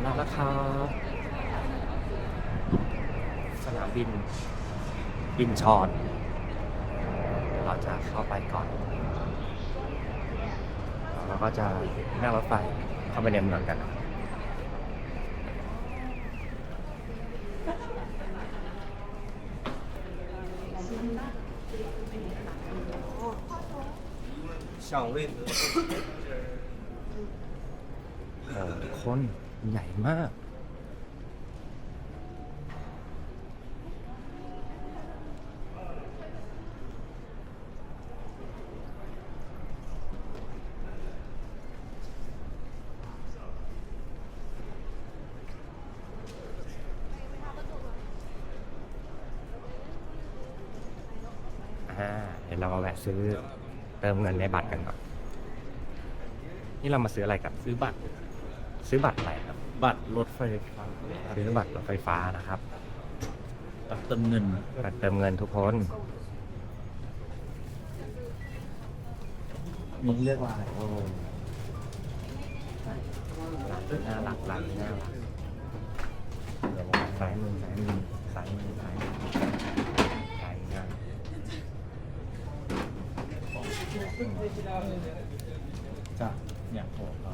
งแล้วนะครับสนามบินบินชอน เราจะเข้าไปก่อนแล้วก็จะนั่งรถไฟเข้าไปในเมืองกัน想问，คน ใหญ่มาก อ่า เดี๋ยวเรามาแวะซื้อเติมเงินในบัตรกันก่อน นี่เรามาซื้ออะไรกัน ซื้อบัตร ซื้อบัตรอะไรครับ บัตรรถไฟฟ้าซื้อบัตรรถไฟฟ้านะครับ บัตรเติมเงิน บัตรเติมเงินทุกคน มีเลือกลายโอ้น่ารักร้านนี้น่ารักเดี๋ยวนะซ้ายมือซ้ายมือซ้ายมือซ้ายมือซ้ายมือจ้ะเนี่ยโอ้โหก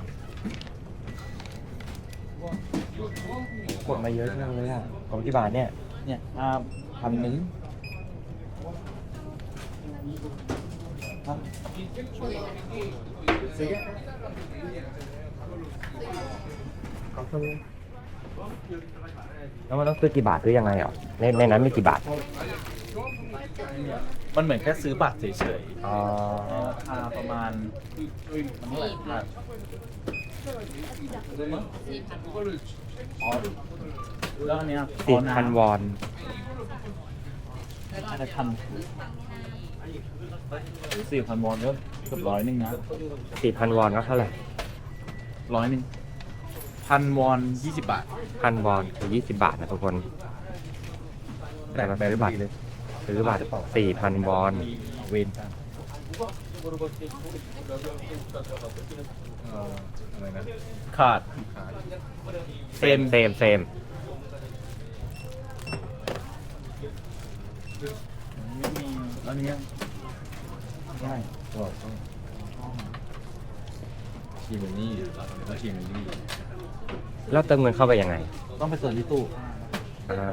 ดมาเยอะมากเลยอะของกี่บาทเนี่ย เนี่ยห้าพันหนึ่งครับแล้วมันต้องซื้อกี่บาทซื้อยังไงอะในในนั้นมีกี่บาท มันเหมือนแค่ซื้อบัตรเฉยอ๋อๆราคาประมาณมันเท่าไหร่บัตร อ๋อแล้วอันเนี้ยสี่พันวอนอะไรพันสี่พันวอนก็เกือบร้อยหนึ่งนะสี่พันวอนก็เท่าไหร่ร้อยหนึ่งพันวอนยี่สิบบาท พันวอนคือยี่สิบบาทนะทุกคนแต่เราซื้อบัตรซื้อบัตรสี่พันวอนเวน กันอะไรนะขาดเซมเซมเซมไม่มีอันนี้ได้ก็ทีมันนี่แล้วทีมันนี่แล้วเติมเงินเข้าไปยังไง ต้องไปเสิร์ชที่ตู้อ่า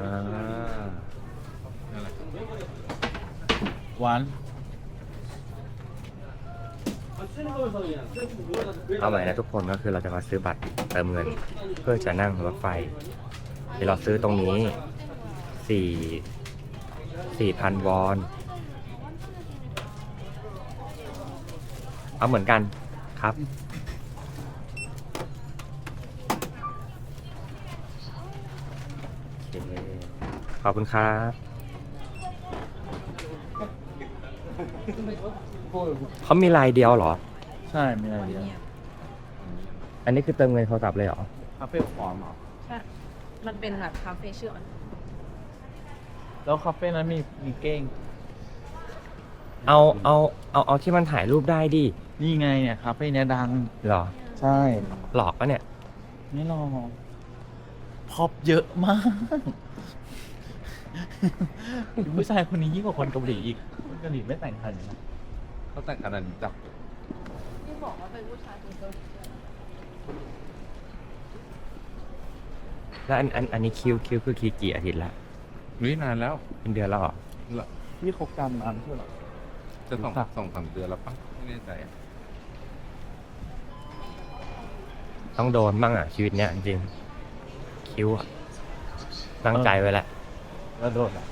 หวาน เอาใหม่นะทุกคนก็คือเราจะมาซื้อบัตรเติมเงิน เพื่อจะนั่งรถไฟเดี๋ยวเราซื้อตรงนี้สี่สี่พันวอน เอาเหมือนกันครับ ขอบคุณครับ เขามีลายเดียวเหรอ ใช่ไม่ได้เดียวอันนี้คือเติมเงินโทรศัพท์เลยเหรอ คาเฟ่ฟอร์มเหรอใช่ มันเป็นแบบคาเฟ่ชื่ออนแล้วคาเฟ่นั้นมีมีเก้ง เอาเอาเอาเอาที่มันถ่ายรูปได้ดินี่ไงเนี่ยคาเฟ่เนี้ยดัง เหรอ ใช่หลอกปะเนี่ย ไม่รอพอบเยอะมากผู้ชายคนนี้ยิ่งกว่าคนเกาหลีอีกคนเกาหลีไม่แต่งขนาดนี้นะ เขาแต่งขนาดนี้จับที่บอกว่าเป็นผู้ชายคนเกาหลีแล้วอันอันอันนี้คิวคิวคือกี่กี่อาทิตย์ละนี่นานแล้วเป็นเดือนแล้วเหรอที่คบกันอันเท่าไหร่จะสองครับสองสามเดือนแล้วปะไม่แน่ใจอะต้องโดนบ้างอะชีวิตเนี้ยจริงๆคิวอะตั้งใจไว้แหละแล้วโดนอะ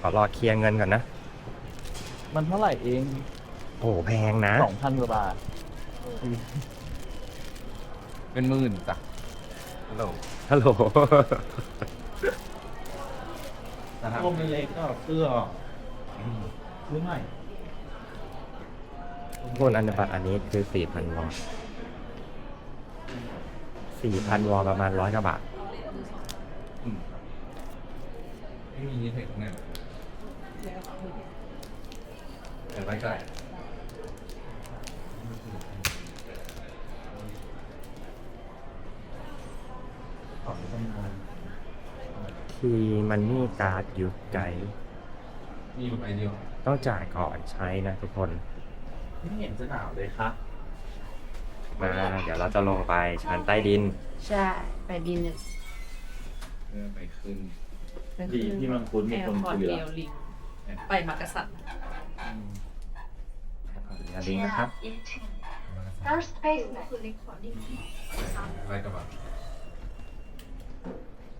ขอรอเคลียร์เงินก่อนนะ มันเท่าไหร่เองโอ้โหแพงนะ สองพันกว่าบาท เป็นหมื่นจ้ะฮัลโหลฮัลโหล นะฮะพวกเล็กก็เสื้อซื้อใหม่ทุกคนอันบัตรอันนี้คือสี่พันวอนสี่พันวอนประมาณร้อยกว่าบาท อืมไม่มียี่เทคเนี่ยเดี๋ย แต่ไว้ก่อนคีมันนี่การ์ดยู่ไกลมีอยู่ใบเดียวต้องจ่ายก่อนใช้นะทุกคน ไม่เห็นจะหนาวเลยครับมาเดี๋ยวเราจะลงไปชั้นใต้ดิน ใช่ ไปดินเนี่ยเพื่อไปขึ้น ดีที่มังคุดมีคนคุยแล้วไปมักกะสัน อย่าลิงนะครับ First baseman. อะไรกับแบบ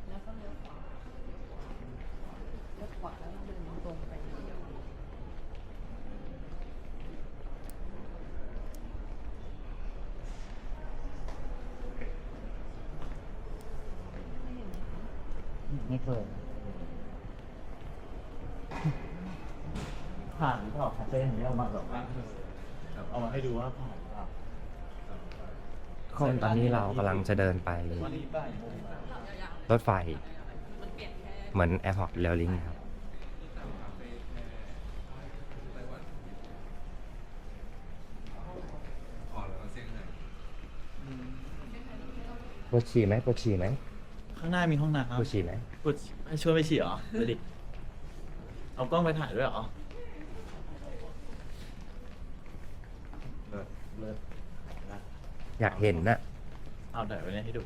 แล้วก็เลี้ยวขวาเลี้ยวขวาแล้วก็เดินตรงไปเดียวไม่เคยผ่านหรือเปล่าคาเฟ่นี้เอามาแบ บว่าเอามาให้ดูว่าผ่านหรือเปล่าคนตอนนี้เรากำลังจะเดินไป วันนี้ป้ายรถไฟ เหมือนแอร์พอร์ตเรลลิงครับอ่อนแล้วก็เส้นไหนปวดฉี่ไหมปวดฉี่ไหมข้างหน้ามีห้องน้ำปวดฉี่ไหมกดให้ช่วยไปฉี่เหรอไปดิเอากล้องไปถ่ายด้วยเหรอ เลิศเลิศนะอยากเห็นน่ะ เอาถ่ายไว้เนี่ยให้ดู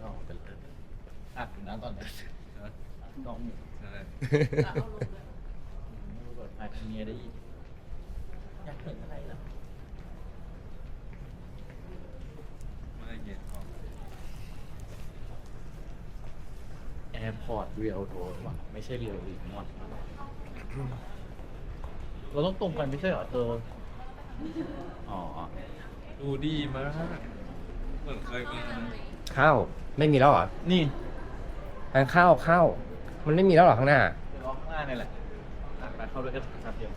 เอาไปเลยอัดอยู่นะตอนเนี้ยอัดกล้องอยู่ใช่แล้วเอาลงเลยไม่รู้เปิดไมค์ทางเมียได้ยินอยากเห็นอะไรเหรอไม่เย็นออกแอร์พอร์ตเรียลโทรว่ะไม่ใช่เรียลอีกมอน เราต้องตรงกันไม่ใช่เหรอเธออ๋อดูดีมากเหมือนเคยมาเข้าไม่มีแล้วเหรอนี่ทางเข้าเข้ามันไม่มีแล้วเหรอข้างหน้าเดี๋ยวรอข้างหน้านี่แหละอะไปเข้าด้วยกันครับเดียว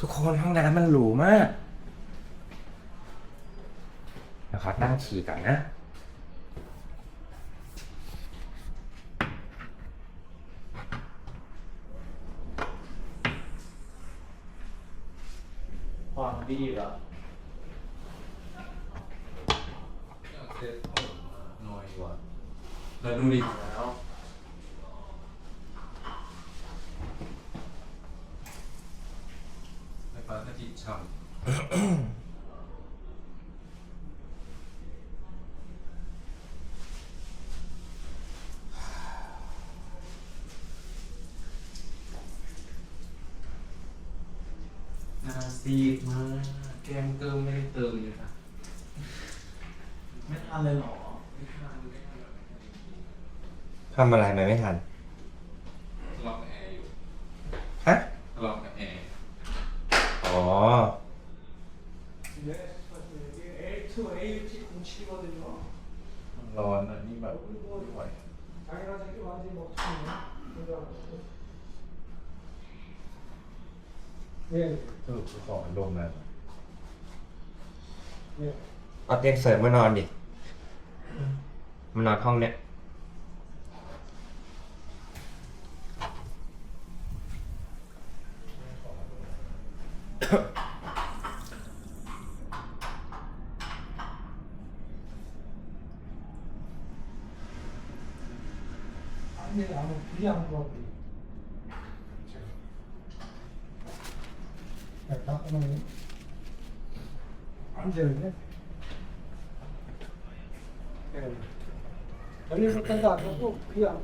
ทุกคนห้องน้ำมันหรูมากเดี๋ยวขอตั้งฉี่ก่อนนะ ความดีเหรอเซ็ตผมน้อยกว่าแล้วดูดิแล้วไฟฟ้าสถิตช่ำ ซีดมากแก้มเกิมไม่ได้เติมเลยค่ะไม่ทันเลยเหรอทำอะไรมาไม่ทัน ทะเลาะกับแอร์อยู่ฮะ ทะเลาะกับแอร์อ๋อมันร้อนอะนี่แบบไม่ไหว เนี่ยสรุปกูขลงนะเนี่ยเอาเตียงเสริมมานอนดิมานอนห้องเนี้ยเนี่ยเอาเรื่งก่อดิ 안 하고 그냥